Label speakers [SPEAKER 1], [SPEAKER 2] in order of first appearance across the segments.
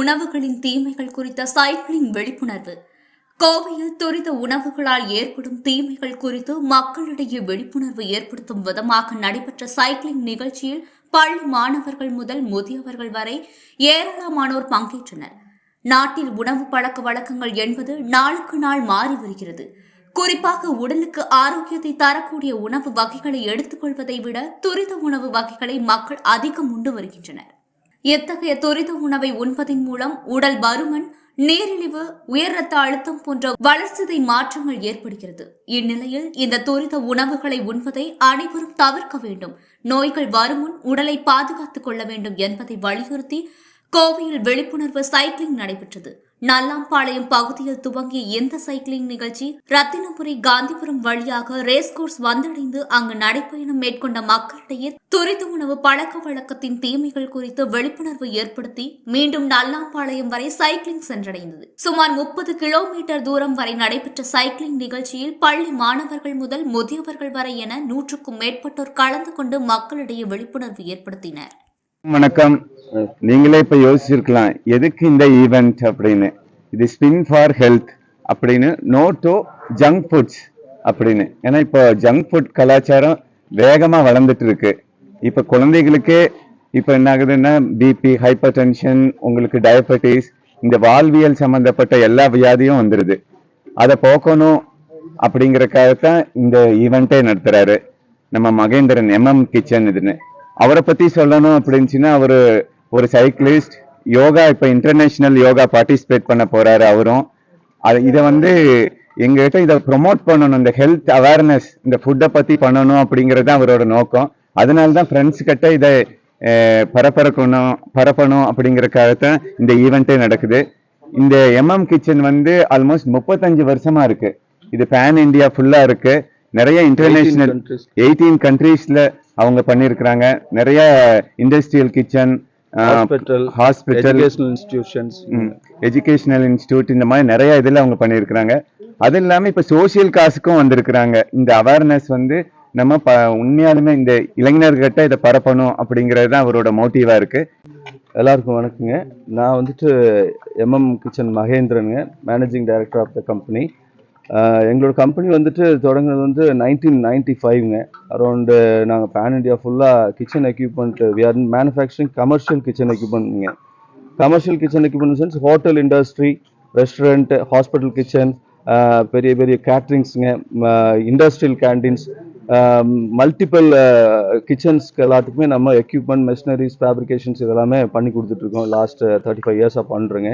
[SPEAKER 1] உணவுகளின் தீமைகள் குறித்த சைக்கிளிங் விழிப்புணர்வு. கோவையில் துரித உணவுகளால் ஏற்படும் தீமைகள் குறித்து மக்களிடையே விழிப்புணர்வு ஏற்படுத்தும் விதமாக நடைபெற்ற சைக்கிளிங் நிகழ்ச்சியில் பள்ளி மாணவர்கள் முதல் முதியவர்கள் வரை ஏராளமானோர் பங்கேற்றனர். நாட்டில் உணவு பழக்க வழக்கங்கள் என்பது நாளுக்கு நாள் மாறி வருகிறது. குறிப்பாக உடலுக்கு ஆரோக்கியத்தை தரக்கூடிய உணவு வகைகளை எடுத்துக்கொள்வதை விட துரித உணவு வகைகளை மக்கள் அதிகம் உண்டு வருகின்றனர். எத்தகைய துரித உணவை உண்பதின் மூலம் உடல் பருமன் நீரிழிவு உயர் ரத்த அழுத்தம் போன்ற வளர்ச்சிதை மாற்றங்கள் ஏற்படுகிறது. இந்நிலையில் இந்த துரித உணவுகளை உண்பதை அனைவரும் தவிர்க்க வேண்டும். நோய்கள் வருமுன் உடலை பாதுகாத்துக் கொள்ள வேண்டும் என்பதை வலியுறுத்தி கோவையில் விழிப்புணர்வு சைக்கிளிங் நடைபெற்றது. நல்லாம்பாளையம் பகுதியில் துவங்கிய இந்த சைக்கிளிங் நிகழ்ச்சி ரத்தினபுரி காந்திபுரம் வழியாக ரேஸ் கோர்ஸ் வந்தடைந்து அங்கு நடைப்பயணம் மேற்கொண்ட மக்களிடையே துரித உணவு பழக்க வழக்கத்தின் தீமைகள் குறித்து விழிப்புணர்வு ஏற்படுத்தி மீண்டும் நல்லாம்பாளையம் வரை சைக்கிளிங் சென்றடைந்தது. சுமார் முப்பது கிலோமீட்டர் தூரம் வரை நடைபெற்ற சைக்கிளிங் நிகழ்ச்சியில் பள்ளி மாணவர்கள் முதல் முதியவர்கள் வரை என நூற்றுக்கும் மேற்பட்டோர் கலந்து கொண்டு மக்களிடையே விழிப்புணர்வு ஏற்படுத்தினர்.
[SPEAKER 2] வணக்கம். நீங்களே இப்ப யோசிச்சிருக்கலாம் எதுக்கு இந்த ஈவெண்ட் அப்படின்னு? இது ஸ்பின் ஃபார் ஹெல்த் அப்படின்னு நோ டு ஜங்க் ஃபுட்ஸ் அப்படின்னு. ஏன்னா இப்போ ஜங்க் ஃபுட் கலாச்சாரம் வேகமா வளர்ந்துட்டு இருக்கு. இப்ப குழந்தைகளுக்கே இப்போ என்ன ஆகுதுன்னா பிபி ஹைப்பர் டென்ஷன் உங்களுக்கு டயபெட்டிஸ் இந்த வாழ்வியல் சம்பந்தப்பட்ட எல்லா வியாதியும் வந்துருது. அதை போக்கணும் அப்படிங்கறக்காகத்தான் இந்த ஈவெண்ட்டே நடத்துறாரு. நம்ம மகேந்திரன் எம்எம் கிச்சன் இதுன்னு. அவரை பத்தி சொல்லணும் அப்படின்னுச்சுன்னா அவரு ஒரு சைக்கிளிஸ்ட் யோகா இப்ப இன்டர்நேஷனல் யோகா பார்ட்டிசிபேட் பண்ண போறாரு அவரும். அது இதை வந்து எங்ககிட்ட இதை ப்ரொமோட் பண்ணணும் இந்த ஹெல்த் அவேர்னஸ் இந்த ஃபுட்டை பத்தி பண்ணணும் அப்படிங்கிறது தான் அவரோட நோக்கம். அதனால தான் ஃப்ரெண்ட்ஸ் கிட்ட இதை பரப்பரக்கணும் பரப்பணும் அப்படிங்கறக்காகத்தான் இந்த ஈவெண்ட்டே நடக்குது. இந்த எம்எம் கிச்சன் வந்து ஆல்மோஸ்ட் முப்பத்தஞ்சு வருஷமா இருக்கு. இது பேன் இந்தியா ஃபுல்லா இருக்கு. நிறைய இன்டர்நேஷனல். எயிட்டீன் கண்ட்ரீஸ்ல அவங்க பண்ணியிருக்கிறாங்க நிறைய industrial kitchen hospital
[SPEAKER 3] educational institutions.
[SPEAKER 2] Educational institute இந்த மாதிரி நிறைய இதுல அவங்க பண்ணியிருக்கிறாங்க அது இல்லாம இப்ப சோசியல் காசுக்கும் வந்திருக்கிறாங்க. இந்த அவேர்னஸ் வந்து நம்ம ப உண்மையாலுமே இந்த இளைஞர்கிட்ட இதை பரப்பணும் அப்படிங்கிறது தான் அவரோட மோட்டிவா இருக்கு.
[SPEAKER 3] எல்லாருக்கும் வணக்கங்க. நான் வந்துட்டு MM kitchen மகேந்திரனுங்க. Managing director of the company எங்களோட கம்பெனி வந்துட்டு தொடங்குனது வந்து நைன்டீன் நைன்டி ஃபைவ்ங்க அரௌண்டு நாங்கள் பேன் இண்டியா ஃபுல்லாக kitchen equipment we are manufacturing commercial kitchen எக்யூப்மெண்ட்ங்க commercial kitchen equipment sense hotel industry restaurant hospital kitchen பெரிய பெரிய கேட்ரிங்ஸுங்க இண்டஸ்ட்ரியல் கேண்டீன்ஸ் மல்டிபிள் கிச்சன்ஸ்க்கு எல்லாத்துக்குமே நம்ம எக்யூப்மெண்ட் மெஷினரிஸ் ஃபேப்ரிகேஷன்ஸ் இதெல்லாமே பண்ணி கொடுத்துட்ருக்கோம் லாஸ்ட் தேர்ட்டி ஃபைவ் இயர்ஸாக பண்ணுறேங்க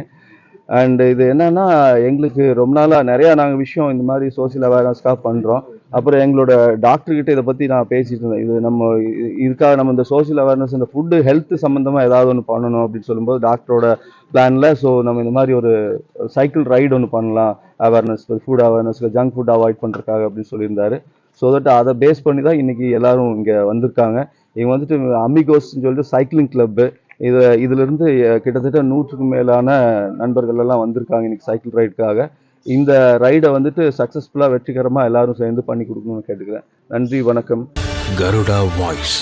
[SPEAKER 3] அண்ட் இது என்னன்னா எங்களுக்கு ரொம்ப நாளாக நிறையா நாங்கள் விஷயம் இந்த மாதிரி சோஷியல் அவேர்னஸ்க்காக பண்ணுறோம் அப்புறம் எங்களோட டாக்டர் கிட்ட இதை பற்றி நான் பேசிட்டு இருந்தேன். இது நம்ம இதுக்காக நம்ம இந்த சோஷியல் அவேர்னஸ் இந்த ஃபுட்டு ஹெல்த் சம்மந்தமாக ஏதாவது ஒன்று பண்ணணும் அப்படின்னு சொல்லும்போது டாக்டரோட பிளானில் ஸோ நம்ம இந்த மாதிரி ஒரு சைக்கிள் ரைடு ஒன்று பண்ணலாம். Awareness food awareness junk food avoid பண்ணுறதுக்காக அப்படின்னு சொல்லியிருந்தாரு. ஸோ தட் அதை பேஸ் பண்ணி தான் இன்னைக்கு எல்லாரும் இங்கே வந்திருக்காங்க. இங்கே வந்துட்டு அமிகோஸ்ன்னு சொல்லிட்டு சைக்கிளிங் கிளப்பு இது இதிலிருந்து கிட்டத்தட்ட நூற்றுக்கும் மேலான நண்பர்கள் எல்லாம் வந்திருக்காங்க இன்னைக்கு சைக்கிள் ரைடுக்காக. இந்த ரைடை வந்துட்டு சக்ஸஸ்ஃபுல்லாக வெற்றிகரமாக எல்லாரும் சேர்ந்து பண்ணி கொடுக்கணும்னு கேட்டுக்கிறேன். நன்றி வணக்கம்.
[SPEAKER 4] கருடா வாய்ஸ்.